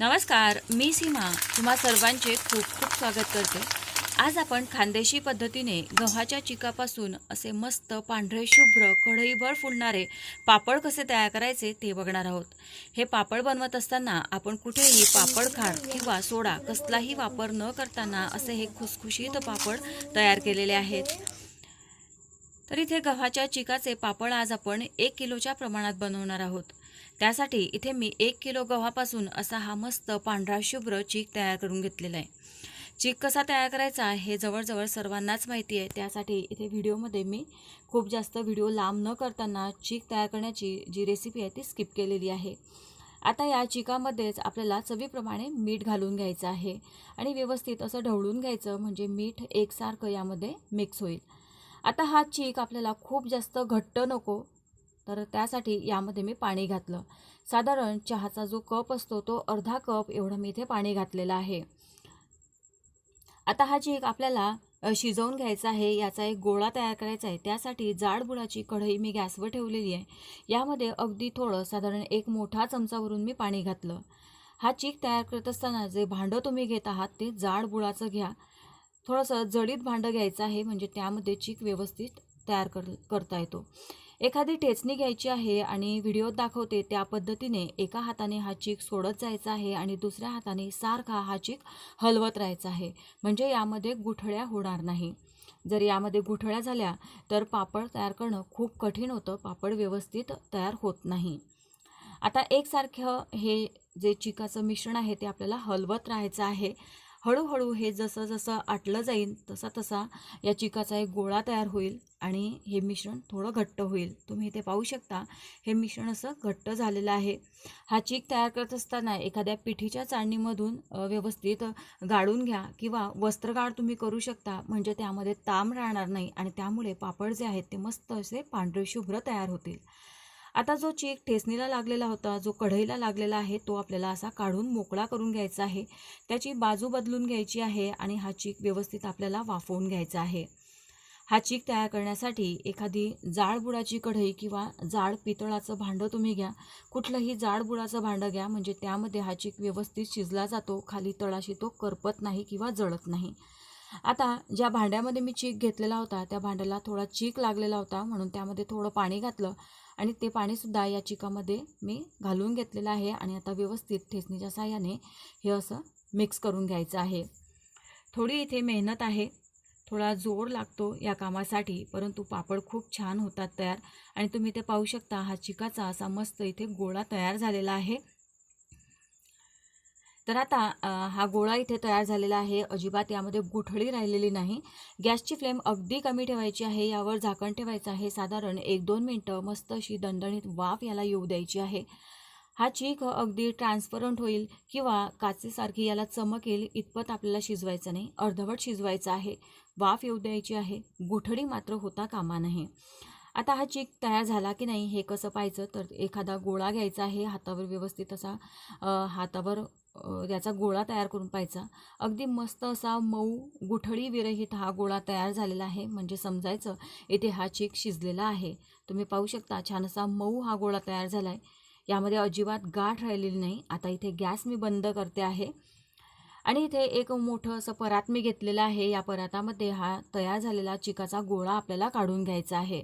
नमस्कार मी सीमा. तुम्हा सर्वांचे खूप खूप स्वागत करते. आज आपण खानदेशी पद्धतीने गव्हाच्या चिकापासून असे मस्त पांढरे शुभ्र कढईभर फुलणारे पापड कसे तयार करायचे ते बघणार आहोत. हे पापड बनवत असताना आपण कुठेही पापड खार किंवा सोडा कसलाही वापर न करताना असे हे खुसखुशीत पापड तयार केलेले आहेत. तर इथे गव्हाच्या चिकाचे पापड आज आपण एक किलोच्या प्रमाणात बनवणार आहोत. त्यासाठी इथे मी एक किलो गव्हापासून असा हा मस्त पांढरा शुभ्र चीक तयार करून घेतलेला आहे. चीक कसा तयार करायचा हे जवळजवळ सर्वांनाच माहिती आहे. त्यासाठी इथे व्हिडिओमध्ये मी खूप जास्त व्हिडिओ लांब न करताना चीक तयार करण्याची जी रेसिपी आहे ती स्किप केलेली आहे. आता या चिकामध्येच आपल्याला चवीप्रमाणे मीठ घालून घ्यायचं आहे आणि व्यवस्थित असं ढवळून घ्यायचं म्हणजे मीठ एकसारखं यामध्ये मिक्स होईल. आता हा चीक आपल्याला खूप जास्त घट्ट नको तर त्यासाठी यामध्ये मी पाणी घातलं. साधारण चहाचा जो कप असतो तो अर्धा कप एवढं मी इथे पाणी घातलेलं आहे. आता हा चीक आपल्याला शिजवून घ्यायचा आहे याचा एक गोळा तयार करायचा आहे त्यासाठी जाड बुडाची कढई मी गॅसवर ठेवलेली आहे. यामध्ये अगदी थोडं साधारण एक मोठा चमचावरून मी पाणी घातलं. हा चीक तयार करत असताना जे भांडं तुम्ही घेत आहात ते जाड बुडाचं घ्या. थोडंसं जडीत भांडं घ्यायचं आहे म्हणजे त्यामध्ये चीक व्यवस्थित तयार कर करता येतो. एखादी टेचणी घ्यायची आहे आणि व्हिडिओत दाखवते त्या पद्धतीने एका हाताने हा चीक सोडत जायचा आहे आणि दुसऱ्या हाताने सारखा हा चीक हलवत राहायचा आहे. म्हणजे यामध्ये गुठळ्या होणार नाही. जर यामध्ये गुठळ्या झाल्या तर पापड तयार करणं खूप कठीण होतं. पापड व्यवस्थित तयार होत नाही. आता एकसारखं हे जे चिकाचं मिश्रण आहे ते आपल्याला हलवत राहायचं आहे. हळूहळू हे जसं जसं आटलं जाईल तसा तसा या चिकाचा एक गोळा तयार होईल आणि हे मिश्रण थोडं घट्ट होईल. तुम्ही इथे पाहू शकता हे मिश्रण असं घट्ट झालेलं आहे. हा चीक तयार करत असताना एखाद्या पिठीच्या चाळणीमधून व्यवस्थित गाळून घ्या किंवा वस्त्रगाळ तुम्ही करू शकता म्हणजे त्यामध्ये ताम राहणार नाही आणि त्यामुळे पापड जे आहेत ते मस्त असे पांढरे शुभ्र तयार होतील. आता जो चीक ठेचणीला लागलेला होता जो कढईला लागलेला आहे तो आपल्याला असा काढून मोकळा करून घ्यायचा आहे. त्याची बाजू बदलून घ्यायची आहे आणि हा चीक व्यवस्थित आपल्याला वाफवून घ्यायचा आहे. हा चीक तयार करण्यासाठी एखादी जाडबुडाची कढई किंवा जाड पितळाचं भांडं तुम्ही घ्या. कुठलंही जाडबुडाचं भांडं घ्या म्हणजे त्यामध्ये हा चीक व्यवस्थित शिजला जातो खाली तळाशी तो करपत नाही किंवा जळत नाही. आता ज्या भांड्यामध्ये मी चीक घेतलेला होता त्या भांड्याला थोडा चीक लागलेला होता म्हणून त्यामध्ये थोडं पाणी घातलं. आणि ते पाणीसुद्धा या चिकामध्ये मी घालून घेतलेलं आहे आणि आता व्यवस्थित ठेचणीच्या साह्याने हे असं मिक्स करून घ्यायचं आहे. थोडी इथे मेहनत आहे. थोडा जोर लागतो या कामासाठी परंतु पापड खूप छान होतात तयार. आणि तुम्ही ते पाहू शकता हा चिकाचा असा मस्त इथे गोळा तयार झालेला आहे. तर आता हा गोळा इथे तयार झालेला आहे. अजिबात यामध्ये गुठळी राहिलेली नाही. गॅसची फ्लेम अगदी कमी ठेवायची आहे. यावर झाकण ठेवायचं आहे. साधारण एक दोन मिनटं मस्त अशी दणदणीत वाफ याला येऊ द्यायची आहे. हा चीक अगदी ट्रान्सपरंट होईल किंवा काचेसारखी याला चमक येईल इतपत आपल्याला शिजवायचं नाही. अर्धवट शिजवायचं आहे. वाफ येऊ द्यायची आहे. गुठळी मात्र होता कामा नये. आता हा चीक तयार झाला की नाही हे कसं पाहायचं? तर एखादा गोळा घ्यायचा आहे. हातावर व्यवस्थित असा हातावर याचा गोळा तयार करून पाहायचा. अगदी मस्त असा मऊ गुठळी विरहित हा गोळा तयार झालेला आहे. म्हणजे समजायचं येथे हा चीक शिजलेला आहे. तुम्ही पाहू शकता छान असा मऊ हा गोळा तयार झाला आहे यामध्ये अजिबात गाठ राहिलेली नाही. आता इथे गॅस मी बंद करते आहे. आणि इथे एक मोठं असं परात मी घेतलेलं आहे. या परातामध्ये हा तयार झालेला चिकाचा गोळा आपल्याला काढून घ्यायचा आहे.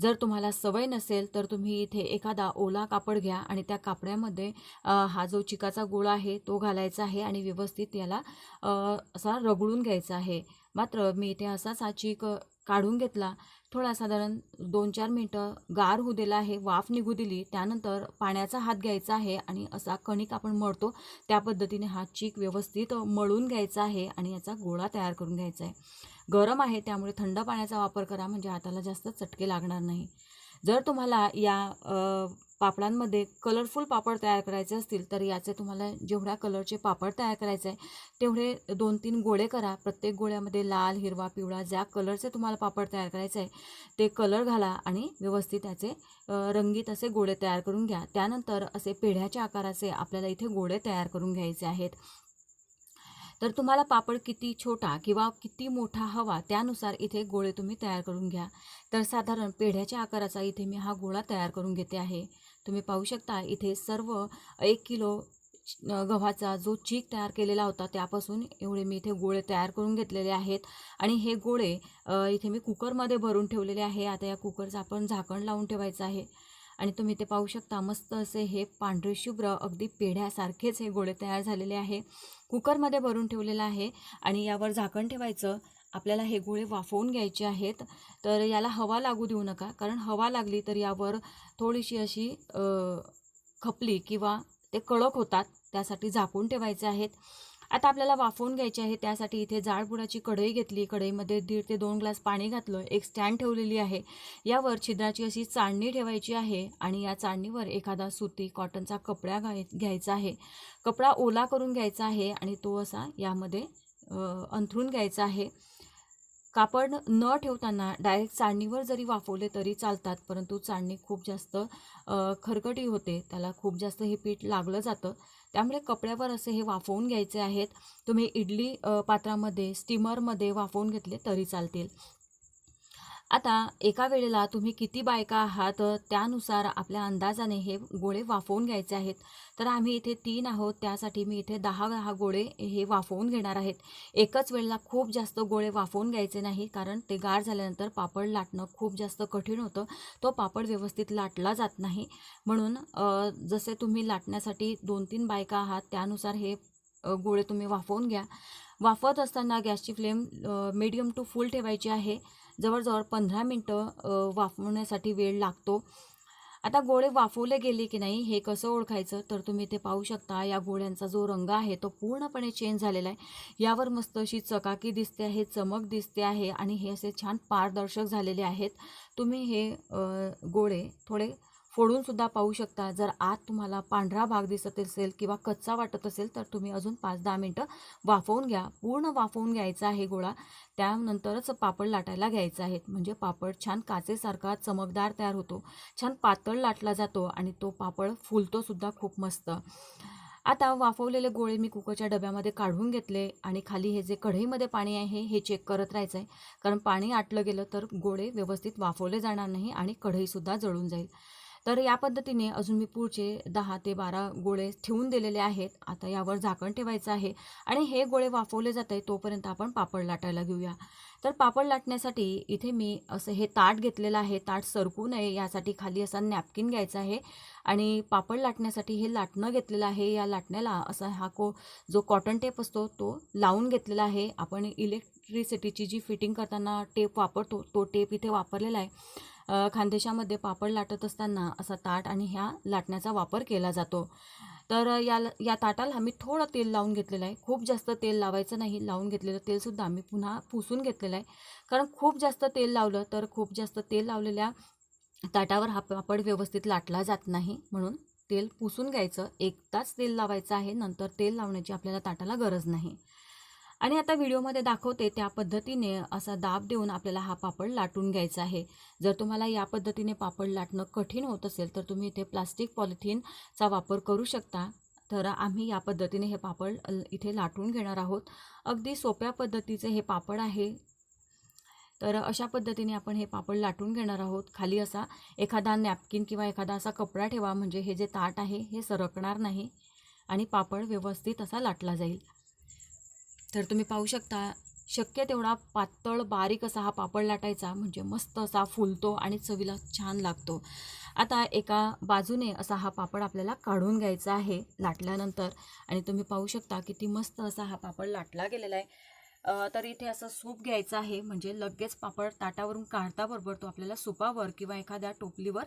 जर तुम्हाला सवय नसेल तर तुम्ही इथे एखादा ओला कापड घ्या आणि त्या कापड्यामध्ये हा जो चिकाचा गोळा आहे तो घालायचा आहे आणि व्यवस्थित याला असा रगडून घ्यायचा आहे. मात्र मी इथे असाच हा चीक काढून घेतला. थोडा साधारण दोन चार मिनटं गार होऊ दिला आहे वाफ निघू दिली. त्यानंतर पाण्याचा हात घ्यायचा आहे आणि असा कणिक आपण मळतो. त्या पद्धतीने हा चीक व्यवस्थित मळून घ्यायचा आहे आणि याचा गोळा तयार करून घ्यायचा आहे. गरम आहे त्यामुळे थंड पाण्याचा वापर करा म्हणजे हाताला जास्त चटके लागणार नाही. जर तुम्हाला या पापडांमध्ये कलरफुल पापड तयार करायचे असतील तर याचे तुम्हाला जेवढ्या कलरचे पापड तयार करायचे आहे तेवढे दोन तीन गोळे करा. प्रत्येक गोळ्यामध्ये लाल हिरवा पिवळा ज्या कलरचे तुम्हाला पापड तयार करायचे आहे ते कलर घाला आणि व्यवस्थित त्याचे रंगीत असे गोळे तयार करून घ्या. त्यानंतर असे पेढ्याच्या आकाराचे आपल्याला इथे गोळे तयार करून घ्यायचे आहेत. तर तुम्हाला पापड किती छोटा किंवा किती मोठा हवा त्यानुसार इथे गोळे तुम्ही तयार करून घ्या. तर साधारण पेढ्याच्या आकाराचा इथे मी हा गोळा तयार करून घेते आहे. तुम्ही पाहू शकता इथे सर्व एक किलो गव्हाचा जो चीक तयार केलेला होता त्यापासून एवढे मी इथे गोळे तयार करून घेतलेले आहेत. आणि हे गोळे इथे मी कुकरमध्ये भरून ठेवलेले आहे. आता या कुकरचं आपण झाकण लावून ठेवायचं आहे. आणि तुम्ही ते पाहू शकता मस्त असे हे पांढरे शुभ्र अगदी पेढ्यासारखेच हे गोळे तयार झालेले आहे. कुकरमध्ये भरून ठेवलेलं आहे आणि यावर झाकण ठेवायचं. आपल्याला हे गोळे वाफवून घ्यायचे आहेत. तर याला हवा लागू देऊ नका कारण हवा लागली तर यावर थोडीशी अशी खपली किंवा ते कडक होतात त्यासाठी झाकून ठेवायचे आहेत. आता आपल्याला वाफवून घ्यायचे आहे त्यासाठी इथे जाडबुडाची कढई घेतली. कढईमध्ये दीड ते दोन ग्लास पाणी घातलं. एक स्टँड ठेवलेली आहे. यावर छिद्राची अशी चाळणी ठेवायची आहे आणि या चाळणीवर एखादा सुती कॉटनचा कपडा घाय घ्यायचा आहे. कपडा ओला करून घ्यायचा आहे आणि तो असा यामध्ये अंथरून घ्यायचा आहे. कापड न ठेवताना डायरेक्ट चाळणीवर जरी वाफवले तरी चालतात परंतु चाळणी खूप जास्त खरकटी होते. त्याला खूप जास्त हे पीठ लागलं जातं. त्यामुळे कपड्यावर असे हे वाफवून घ्यायचे आहेत. तुम्ही इडली पात्रामध्ये स्टीमरमध्ये वाफवून घेतले तरी चालतील. आता एका वेळेला तुम्ही किती बायका आहात त्यानुसार आपल्या अंदाजाने हे गोळे वाफवून घ्यायचे आहेत. तर आम्ही इथे तीन आहोत त्यासाठी मी इथे दहा दहा गोळे हे वाफवून घेणार आहेत. एकच वेळेला खूप जास्त गोळे वाफवून घ्यायचे नाही कारण ते गार झाल्यानंतर पापड लाटणं खूप जास्त कठीण होतं. तो पापड व्यवस्थित लाटला जात नाही. म्हणून जसे तुम्ही लाटण्यासाठी दोन तीन बायका आहात त्यानुसार हे गोळे तुम्ही वाफवून घ्या. वाफवत असताना गॅसची फ्लेम मीडियम टू फुल ठेवायची आहे. जवळजवळ पंधरा मिनटं वाफवण्यासाठी वेळ लागतो. आता गोळे वाफवले गेले की नाही हे कसं ओळखायचं? तर तुम्ही ते पाहू शकता या गोळ्यांचा जो रंग आहे तो पूर्णपणे चेंज झालेला आहे. यावर मस्त अशी चकाकी दिसते आहे चमक दिसते आहे आणि हे असे छान पारदर्शक झालेले आहेत. तुम्ही हे गोळे थोडे फोडून सुद्धा पाहू शकता. जर आत तुम्हाला पांढरा भाग दिसत असेल किंवा कच्चा वाटत असेल तर तुम्ही अजून पाच दहा मिनटं वाफवून घ्या. पूर्ण वाफवून घ्यायचा आहे गोळा. त्यानंतरच पापड लाटायला घ्यायचा आहे म्हणजे पापड छान काचेसारखा चमकदार तयार होतो. छान पातळ लाटला जातो आणि तो पापड फुलतो सुद्धा खूप मस्त. आता वाफवलेले गोळे मी कुकरच्या डब्यामध्ये काढून घेतले आणि खाली हे जे कढईमध्ये पाणी आहे हे चेक करत राहायचं आहे कारण पाणी आटलं गेलं तर गोळे व्यवस्थित वाफवले जाणार नाही आणि कढईसुद्धा जळून जाईल. तर या पद्धतीने अजून मी पुढचे दहा ते बारा गोळे ठेवून दिलेले आहेत. आता यावर झाकण ठेवायचं आहे आणि हे गोळे वाफवले जात आहे तोपर्यंत आपण पापड लाटायला घेऊया. तर पापड लाटण्यासाठी इथे मी असं हे ताट घेतलेलं आहे. ताट सरकू नये यासाठी खाली असा नॅपकिन घ्यायचा आहे आणि पापड लाटण्यासाठी हे लाटणं घेतलेलं आहे. या लाटण्याला असा हा को जो कॉटन टेप असतो तो लावून घेतलेला आहे. आपण इलेक्ट्रिसिटीची जी फिटिंग करताना टेप वापरतो तो टेप इथे वापरलेला आहे. खानदेशामध्ये पापड लाटत असताना असा ताट आणि ह्या लाटण्याचा वापर केला जातो. तर या या ताटाला आम्ही थोडं तेल लावून घेतलेलं आहे. खूप जास्त तेल लावायचं नाही. लावून घेतलेलं तेलसुद्धा आम्ही पुन्हा पुसून घेतलेलं आहे. कारण खूप जास्त तेल लावलं तर खूप जास्त तेल लावलेल्या ताटावर हा पापड व्यवस्थित लाटला जात नाही. म्हणून तेल पुसून घ्यायचं. एकदाच तेल लावायचं आहे. नंतर तेल लावण्याची आपल्याला ताटाला गरज नाही. आणि आता व्हिडिओमध्ये दाखवते त्या पद्धतीने असा दाब देऊन आपल्याला हा पापड लाटून घ्यायचा आहे. जर तुम्हाला या पद्धतीने पापड लाटणं कठीण होत असेल तर तुम्ही इथे प्लास्टिक पॉलिथिनचा वापर करू शकता. तर आम्ही या पद्धतीने हे पापड इथे लाटून घेणार आहोत. अगदी सोप्या पद्धतीचे हे पापड आहे. तर अशा पद्धतीने आपण हे पापड लाटून घेणार आहोत. खाली असा एखादा नॅपकिन किंवा एखादा असा कपडा ठेवा म्हणजे हे जे ताट आहे हे सरकणार नाही आणि पापड व्यवस्थित असा लाटला जाईल. तर तुम्ही पाहू शकता शक्य तेवढा पातळ बारीक असा हा पापड लाटायचा. म्हणजे मस्त असा फुलतो आणि चवीला छान लागतो. आता एका बाजूने असा हा पापड आपल्याला काढून घ्यायचा आहे लाटल्यानंतर. आणि तुम्ही पाहू शकता किती मस्त असा हा पापड लाटला गेलेला आहे. तर इथे असं सूप घ्यायचं आहे. म्हणजे लगेच पापड ताटावरून काढताबरोबर तो आपल्याला सुपावर किंवा एखाद्या टोपलीवर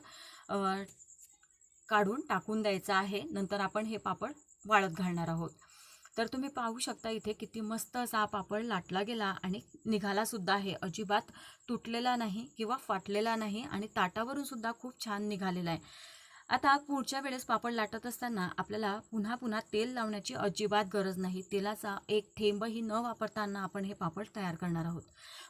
काढून टाकून द्यायचा आहे. नंतर आपण हे पापड वाळत घालणार आहोत. तर तुम्ही पाहू शकता इथे किती मस्त असा हा पापड लाटला गेला आणि निघाला सुद्धा आहे. अजिबात तुटलेला नाही किंवा फाटलेला नाही आणि ताटावरून सुद्धा खूप छान निघालेला आहे. आता पुढच्या वेळेस पापड लाटत असताना आपल्याला पुन्हा पुन्हा तेल लावण्याची अजिबात गरज नाही. तेलाचा एक थेंबही न वापरताना आपण हे पापड तयार करणार आहोत.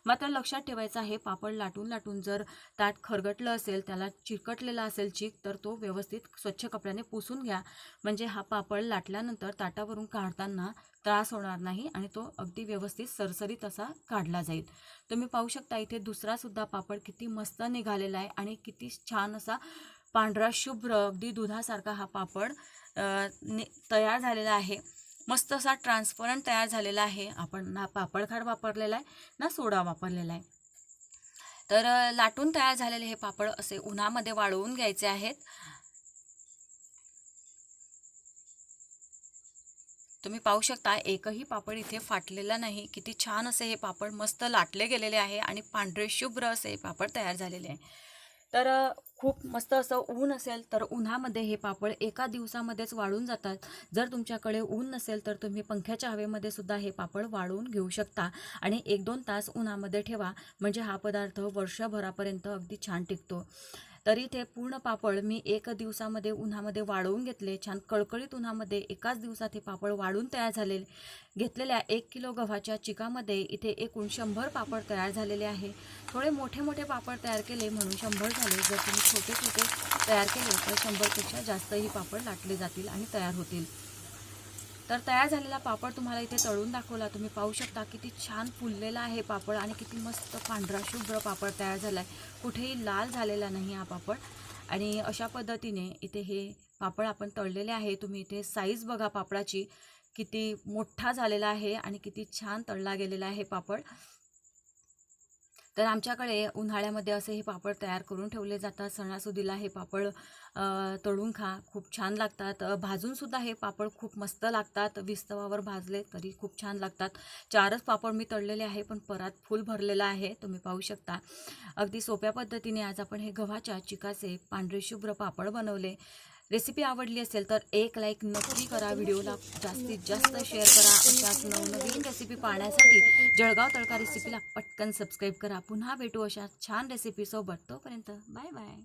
मात्र लक्षात ठेवायचं आहे पापड लाटून लाटून जर ताट खरगटलं असेल त्याला चिकटलेला असेल चीक तर तो व्यवस्थित स्वच्छ कपड्याने पुसून घ्या. म्हणजे हा पापड लाटल्यानंतर ताटावरून काढताना त्रास होणार नाही आणि तो अगदी व्यवस्थित सरसरीत असा काढला जाईल. तुम्ही पाहू शकता इथे दुसरासुद्धा पापड किती मस्त निघालेला आहे आणि किती छान असा पांढरा शुभ्र अगदी दुधासारखा हा पापड तयार झालेला आहे. मस्त असा ट्रान्सपरंट तयार झालेला आहे. आपण ना पापडखाड वापरलेला आहे ना सोडा वापरलेला आहे. तर लाटून तयार झालेले हे पापड असे उन्हामध्ये वाळवून घ्यायचे आहेत. तुम्ही पाहू शकता एकही पापड इथे फाटलेला नाही. किती छान असे हे पापड मस्त लाटले गेलेले आहे आणि पांढरे शुभ्र असे हे पापड तयार झालेले आहे. तर खूप मस्त असं ऊन असेल तर उन्हामध्ये हे पापड एका दिवसामध्येच वाळून जातात. जर तुमच्याकडे ऊन नसेल तर तुम्ही पंख्याच्या हवेमध्ये सुद्धा हे पापड वाळवून घेऊ शकता. आणि एक दोन तास उन्हामध्ये ठेवा म्हणजे हा पदार्थ वर्षभरापर्यंत अगदी छान टिकतो. तरी ते पूर्ण पापड मी एक दिवसामध्ये उन्हामध्ये वाळवून घेतले. छान कळकळीत उन्हामध्ये एकाच दिवसात हे पापड वाळून तयार झालेले घेतलेल्या एक किलो गव्हाच्या चिकामध्ये इथे एकूण शंभर पापड तयार झालेले आहे. थोडे मोठे मोठे पापड तयार केले म्हणून शंभर झाले. जर तुम्ही छोटे छोटे तयार केले तर शंभरपेक्षा जास्तही पापड लाटले जातील आणि तयार होतील. तर तयार झालेला पापड तुम्हाला इथे तळून दाखवला. तुम्ही पाहू शकता किती छान फुललेला आहे पापड आणि किती मस्त पांढरा शुभ्र पापड तयार झाला आहे कुठेही लाल झालेला नाही हा पापड. आणि अशा पद्धतीने इथे हे पापड आपण तळलेले आहे. तुम्ही इथे साईज बघा पापडाची. किती मोठा झालेला आहे आणि किती छान तळला गेलेला आहे पापड. तर आमच्याकडे उन्हाळ्यामध्ये असे हे पापड तयार करून ठेवले जातात. सणासुदीला हे पापड तळून खा. खूप छान लागतात. भाजूनसुद्धा हे पापड खूप मस्त लागतात. विस्तवावर भाजले तरी खूप छान लागतात. चारच पापड मी तळलेले आहे पण परात फुल भरलेला आहे. तुम्ही पाहू शकता. अगदी सोप्या पद्धतीने आज आपण हे गव्हाच्या चिकाचे पांढरे शुभ्र पापड बनवले. रेसिपी आवडली असेल तर एक लाईक नक्की करा व्हिडिओला. जास्तीत जास्त शेअर करा अशाच नवनवीन रेसिपी पाहण्यासाठी जळगाव तळका रेसिपीला पटकन सबस्क्राईब करा. पुन्हा भेटू अशा छान रेसिपीसोबत तोपर्यंत बाय बाय